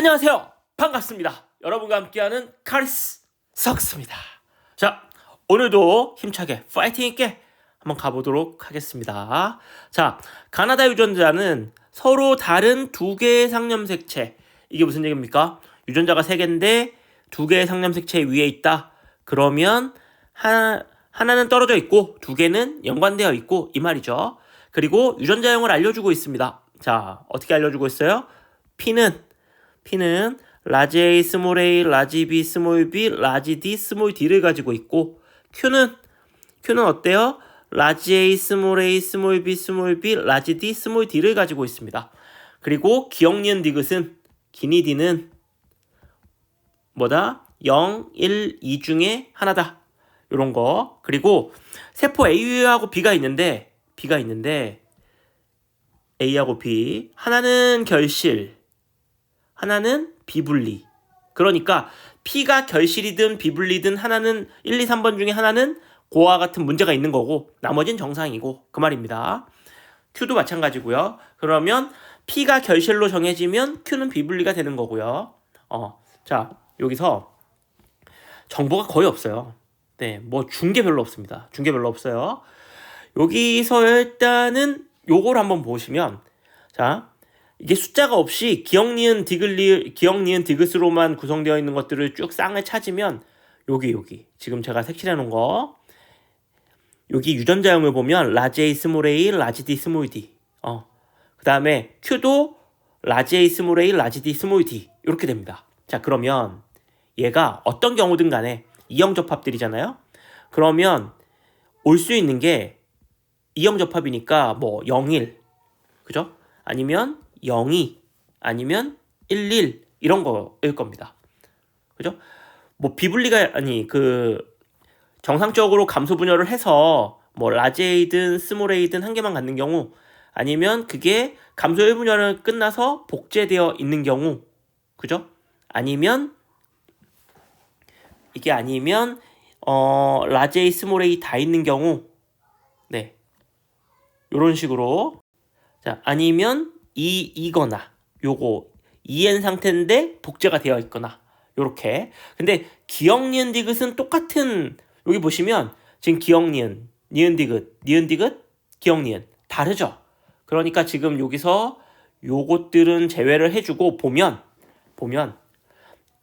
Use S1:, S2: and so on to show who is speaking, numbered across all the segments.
S1: 안녕하세요. 반갑습니다. 여러분과 함께하는 카리스 석스입니다. 자, 오늘도 힘차게 파이팅 있게 한번 가보도록 하겠습니다. 자, 가나다 유전자는 서로 다른 두 개의 상념색체. 이게 무슨 얘기입니까? 유전자가 세 개인데 두 개의 상념색체 위에 있다. 그러면 하나, 하나는 떨어져 있고 두 개는 연관되어 있고 이 말이죠. 그리고 유전자형을 알려주고 있습니다. 자, 어떻게 알려주고 있어요? P는 P는 라지 A, 스몰 a, 라지 B, 스몰 b, 라지 D, 스몰 d를 가지고 있고 Q는 Q는 어때요? 라지 A, 스몰 a, 스몰 b, 스몰 b, 라지 D, 스몰 d를 가지고 있습니다. 그리고 기억 니은 디귿은 기니 D는 뭐다? 0, 1, 2 중에 하나다. 요런 거. 그리고 세포 A하고 B가 있는데 B가 있는데 A하고 B 하나는 결실 하나는 비분리. 그러니까 P가 결실이든 비분리든 하나는 1, 2, 3번 중에 하나는 고와 같은 문제가 있는 거고 나머지는 정상이고 그 말입니다. Q도 마찬가지고요. 그러면 P가 결실로 정해지면 Q는 비분리가 되는 거고요. 어, 자 여기서 정보가 거의 없어요. 네, 뭐준게 별로 없습니다. 준게 별로 없어요. 여기서 일단은 요걸 한번 보시면 자 이게 숫자가 없이 기억 니은 디귿리 기억 니은 디귿으로만 구성되어 있는 것들을 쭉 쌍을 찾으면 여기 여기 지금 제가 색칠해 놓은 거 여기 유전자형을 보면 라지 A 스몰 A 라지 D 스몰 D 어 그다음에 Q도 라지 A 스몰 A 라지 D 스몰 D 이렇게 됩니다. 자 그러면 얘가 어떤 경우든 간에 이형 접합들이잖아요. 그러면 올 수 있는 게 이형 접합이니까 뭐 01, 그죠? 아니면 02, 아니면 11 이런 거일 겁니다. 그죠? 뭐 비분리가 아니 그 정상적으로 감소 분열을 해서 뭐 라지 A든 스몰 A든 한 개만 갖는 경우 아니면 그게 감소 1분열을 끝나서 복제되어 있는 경우 그죠? 아니면 이게 아니면 어 라지 A 스몰 A 다 있는 경우 네 요런 식으로 자 아니면 이 이거나 요거 EN 상태인데 복제가 되어 있거나 요렇게 근데 기억 니은 디귿은 똑같은 여기 보시면 지금 기억 니은 니은 디귿 니은 디귿 기억 니은 다르죠 그러니까 지금 여기서 요것들은 제외를 해주고 보면 보면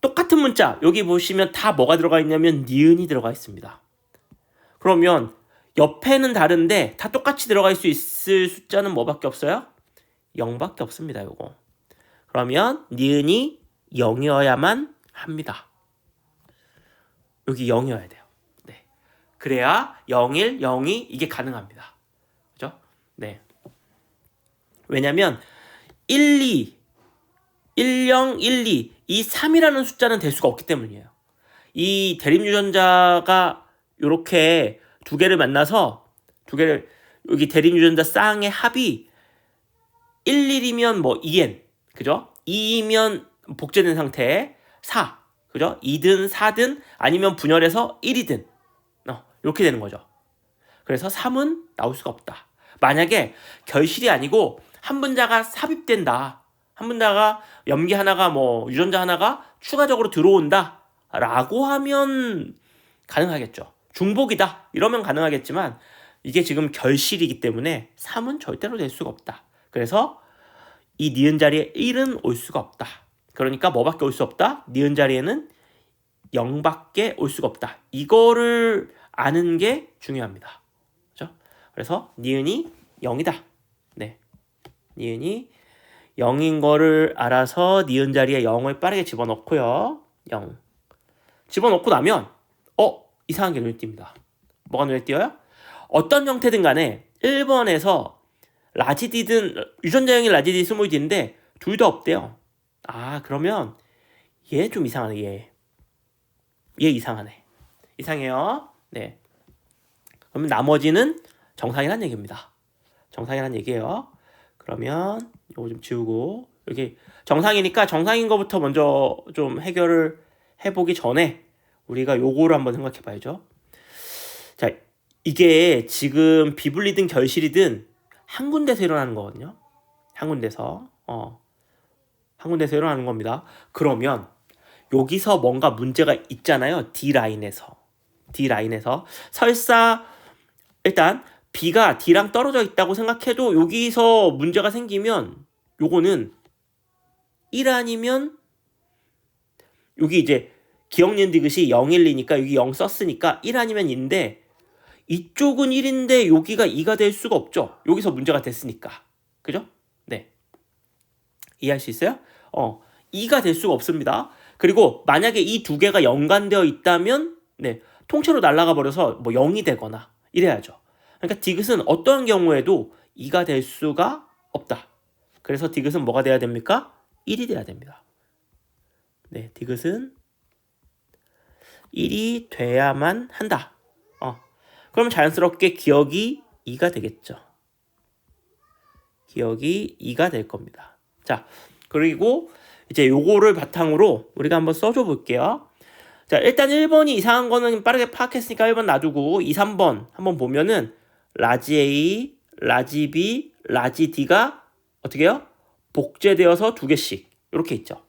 S1: 똑같은 문자 여기 보시면 다 뭐가 들어가 있냐면 니은이 들어가 있습니다. 그러면 옆에는 다른데 다 똑같이 들어갈 수 있을 숫자는 뭐밖에 없어요? 0밖에 없습니다. 요거. 그러면 니은이 0이어야만 합니다. 여기 0이어야 돼요. 네. 그래야 01, 02 이게 가능합니다. 그죠? 네. 왜냐면 1, 2 10, 12, 이 3이라는 숫자는 될 수가 없기 때문이에요. 이 대립 유전자가 이렇게 두 개를 만나서 두 개를 여기 대립 유전자 쌍의 합이 1, 1이면 뭐 2n, 그죠? 2이면 복제된 상태 4, 그죠? 2든 4든 아니면 분열해서 1이든 어, 이렇게 되는 거죠. 그래서 3은 나올 수가 없다. 만약에 결실이 아니고 한 분자가 삽입된다. 한 분자가 염기 하나가 뭐 유전자 하나가 추가적으로 들어온다 라고 하면 가능하겠죠. 중복이다 이러면 가능하겠지만 이게 지금 결실이기 때문에 3은 절대로 될 수가 없다. 그래서 이 니은 자리에 1은 올 수가 없다. 그러니까 뭐밖에 올 수 없다? 니은 자리에는 0밖에 올 수가 없다. 이거를 아는 게 중요합니다. 그렇죠? 그래서 니은이 0이다. 네. 니은이 0인 거를 알아서 니은 자리에 0을 빠르게 집어넣고요. 0. 집어넣고 나면 어? 이상한 게 눈에 띕니다. 뭐가 눈에 띄어요? 어떤 형태든 간에 1번에서 라지디든 유전자형이 라지디 스몰디인데 둘 다 없대요. 아 그러면 얘 좀 이상하네 얘. 얘 이상하네. 이상해요. 네. 그러면 나머지는 정상이란 얘기입니다. 정상이란 얘기예요. 그러면 이거 좀 지우고 여기 정상이니까 정상인 것부터 먼저 좀 해결을 해보기 전에 우리가 요거를 한번 생각해 봐야죠. 자, 이게 지금 비분리든 결실이든 한 군데서 일어나는 거거든요. 한 군데서. 어. 한 군데서 일어나는 겁니다. 그러면 여기서 뭔가 문제가 있잖아요. D 라인에서. D 라인에서 설사 일단 B가 D랑 떨어져 있다고 생각해도 여기서 문제가 생기면 요거는 1 아니면 여기 이제 기억니은 디귿이 0, 1, 2니까 여기 0 썼으니까 1 아니면 2인데 이쪽은 1인데 여기가 2가 될 수가 없죠. 여기서 문제가 됐으니까. 그죠? 네. 이해할 수 있어요? 어, 2가 될 수가 없습니다. 그리고 만약에 이 두 개가 연관되어 있다면 네, 통째로 날아가 버려서 뭐 0이 되거나 이래야죠. 그러니까 디귿은 어떠한 경우에도 2가 될 수가 없다. 그래서 디귿은 뭐가 돼야 됩니까? 1이 돼야 됩니다. 네, 디귿은 1이 돼야만 한다. 어. 그럼 자연스럽게 기억이 2가 되겠죠. 기억이 2가 될 겁니다. 자, 그리고 이제 요거를 바탕으로 우리가 한번 써줘 볼게요. 자, 일단 1번이 이상한 거는 빠르게 파악했으니까 1번 놔두고 2, 3번 한번 보면은 라지 A, 라지 B, 라지 D가 어떻게 해요? 복제되어서 두 개씩 이렇게 있죠.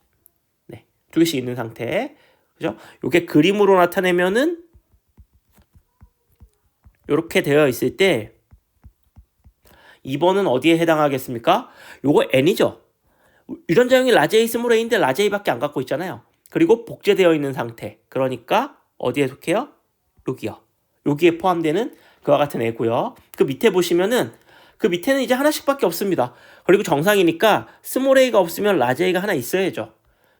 S1: 네. 두 개씩 있는 상태. 그죠? 요게 그림으로 나타내면은 이렇게 되어 있을 때 2번은 어디에 해당하겠습니까? 요거 n이죠. 유전 자형이 라지 A 스몰 a인데 라지 A밖에 안 갖고 있잖아요. 그리고 복제되어 있는 상태. 그러니까 어디에 속해요? 여기요. 여기에 포함되는 그와 같은 애고요. 그 밑에 보시면은 그 밑에는 이제 하나씩밖에 없습니다. 그리고 정상이니까 스몰 a가 없으면 라지 a가 하나 있어야죠.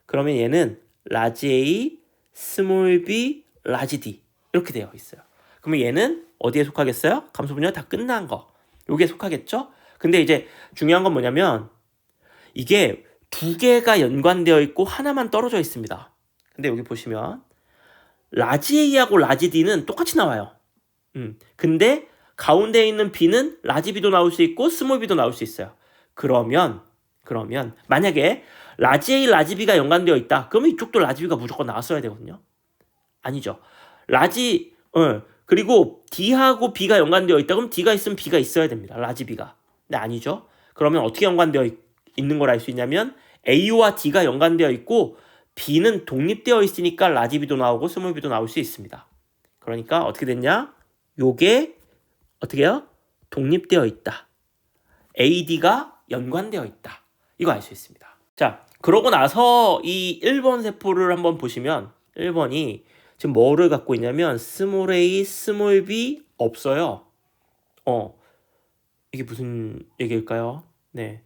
S1: 그러면 얘는 라지 a, 스몰 b, 라지 d 이렇게 되어 있어요. 그러면 얘는 어디에 속하겠어요? 감소 분열 다 끝난 거. 여기에 속하겠죠? 근데 이제 중요한 건 뭐냐면 이게 두 개가 연관되어 있고 하나만 떨어져 있습니다. 근데 여기 보시면 라지 A하고 라지 D는 똑같이 나와요. 음. 근데 가운데 있는 B는 라지 B도 나올 수 있고 스몰 B도 나올 수 있어요. 그러면 그러면 만약에 라지 A, 라지 B가 연관되어 있다. 그러면 이쪽도 라지 B가 무조건 나왔어야 되거든요. 아니죠. 라지 어, 그리고 D하고 B가 연관되어 있다. 그럼 D가 있으면 B가 있어야 됩니다. 라지 B가. 근데 아니죠. 그러면 어떻게 연관되어 있, 있는 걸 알 수 있냐면 A와 D가 연관되어 있고 B는 독립되어 있으니까 라지 B도 나오고 스몰 B도 나올 수 있습니다. 그러니까 어떻게 됐냐? 요게 어떻게 해요? 독립되어 있다. AD가 연관되어 있다. 이거 알 수 있습니다. 자, 그러고 나서 이 1번 세포를 한번 보시면 1번이 지금 뭐를 갖고 있냐면 스몰 a, 스몰 b 없어요. 어. 이게 무슨 얘기일까요? 네.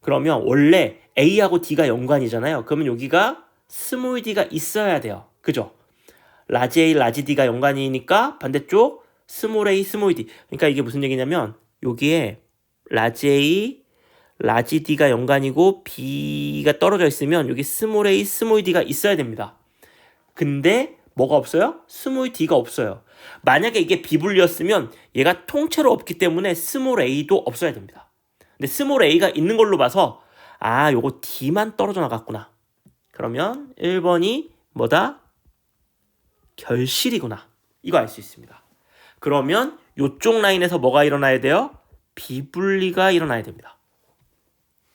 S1: 그러면 원래 a하고 d가 연관이잖아요. 그러면 여기가 스몰 d가 있어야 돼요. 그죠? 라지 a, 라지 d가 연관이니까 반대쪽 스몰 a, 스몰 d. 그러니까 이게 무슨 얘기냐면 여기에 라지 a, 라지 d가 연관이고 b가 떨어져 있으면 여기 스몰 a, 스몰 d가 있어야 됩니다. 근데 뭐가 없어요? 스몰 d가 없어요. 만약에 이게 비분리였으면 얘가 통째로 없기 때문에 스몰 a도 없어야 됩니다. 근데 스몰 a가 있는 걸로 봐서 아 요거 d만 떨어져 나갔구나. 그러면 1번이 뭐다? 결실이구나. 이거 알 수 있습니다. 그러면 요쪽 라인에서 뭐가 일어나야 돼요? 비분리가 일어나야 됩니다.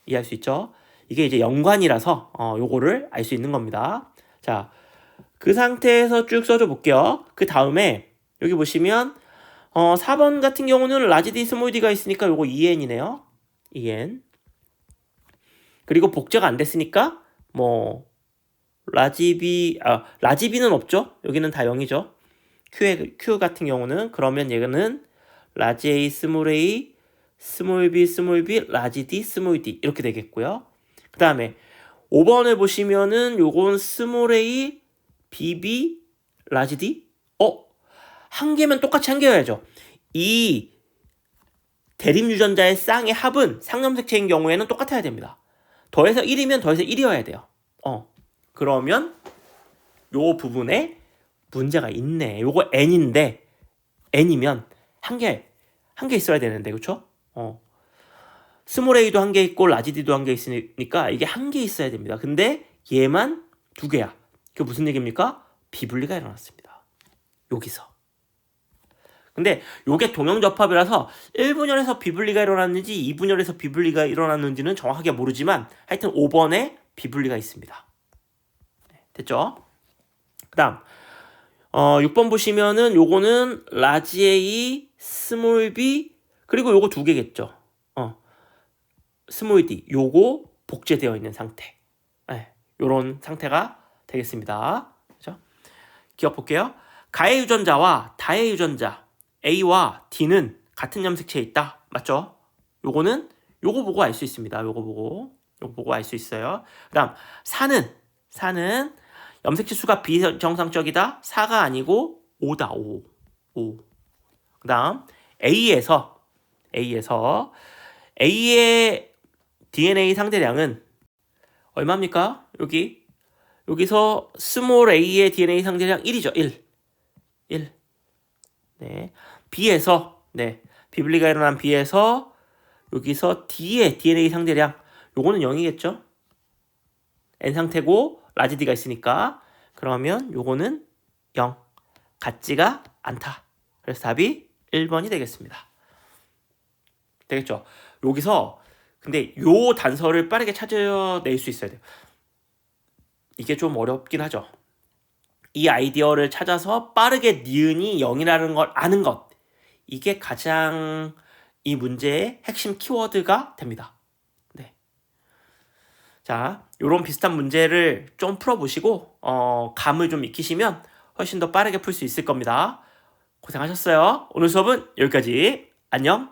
S1: 이해할 수 있죠? 이게 이제 연관이라서 어, 요거를 알 수 있는 겁니다. 자, 그 상태에서 쭉 써줘 볼게요. 그 다음에 여기 보시면 어, 4번 같은 경우는 라지 D 스몰 D가 있으니까 요거 2N이네요. 2N. 그리고 복제가 안 됐으니까 뭐 라지 B 아 라지 B는 없죠. 여기는 다 0이죠. Q의 Q 같은 경우는 그러면 얘는 라지 A 스몰 A 스몰 b, 스몰 b, 라지 d, 스몰 d 이렇게 되겠고요. 그 다음에 5번을 보시면은 요건 스몰 a, bb, 라지 d? 어? 한 개면 똑같이 한 개여야죠. 이 대립 유전자의 쌍의 합은 상염색체인 경우에는 똑같아야 됩니다. 더해서 1이면 더해서 1이어야 돼요. 어. 그러면 요 부분에 문제가 있네. 요거 n인데 n이면 한 개, 한 개 있어야 되는데, 그쵸? 어. 스몰 a도 한 개 있고 라지 d도 한 개 있으니까 이게 한 개 있어야 됩니다. 근데 얘만 두 개야. 그게 무슨 얘기입니까? 비분리가 일어났습니다. 여기서. 근데 요게 동형접합이라서 1분열에서 비분리가 일어났는지 2분열에서 비분리가 일어났는지는 정확하게 모르지만 하여튼 5번에 비분리가 있습니다. 네, 됐죠? 그 다음 어, 6번 보시면은 요거는 라지 A, 스몰 b 그리고 요거 두 개겠죠. 어. 스몰 d 요거 복제되어 있는 상태. 네, 요런 상태가 되겠습니다. 그죠? 기억 볼게요. 가의 유전자와 다의 유전자 A와 D는 같은 염색체에 있다. 맞죠? 요거는 요거 보고 알 수 있습니다. 요거 보고 요거 보고 알 수 있어요. 그다음 사는 사는 염색체 수가 비정상적이다. 4가 아니고 5다. 5. 5. 그다음 A에서 A에서 A의 DNA 상대량은 얼마입니까? 여기 여기서 스몰 a의 DNA 상대량 1이죠. 1. 1. 네. B에서 네. 비블리가 일어난 B에서 여기서 D의 DNA 상대량 요거는 0이겠죠? N 상태고 라지 D가 있으니까 그러면 요거는 0. 같지가 않다. 그래서 답이 1번이 되겠습니다. 되겠죠? 여기서 근데 요 단서를 빠르게 찾아낼 수 있어야 돼요. 이게 좀 어렵긴 하죠. 이 아이디어를 찾아서 빠르게 니은이 0이라는 걸 아는 것. 이게 가장 이 문제의 핵심 키워드가 됩니다. 네. 자, 요런 비슷한 문제를 좀 풀어보시고, 어, 감을 좀 익히시면 훨씬 더 빠르게 풀 수 있을 겁니다. 고생하셨어요. 오늘 수업은 여기까지. 안녕.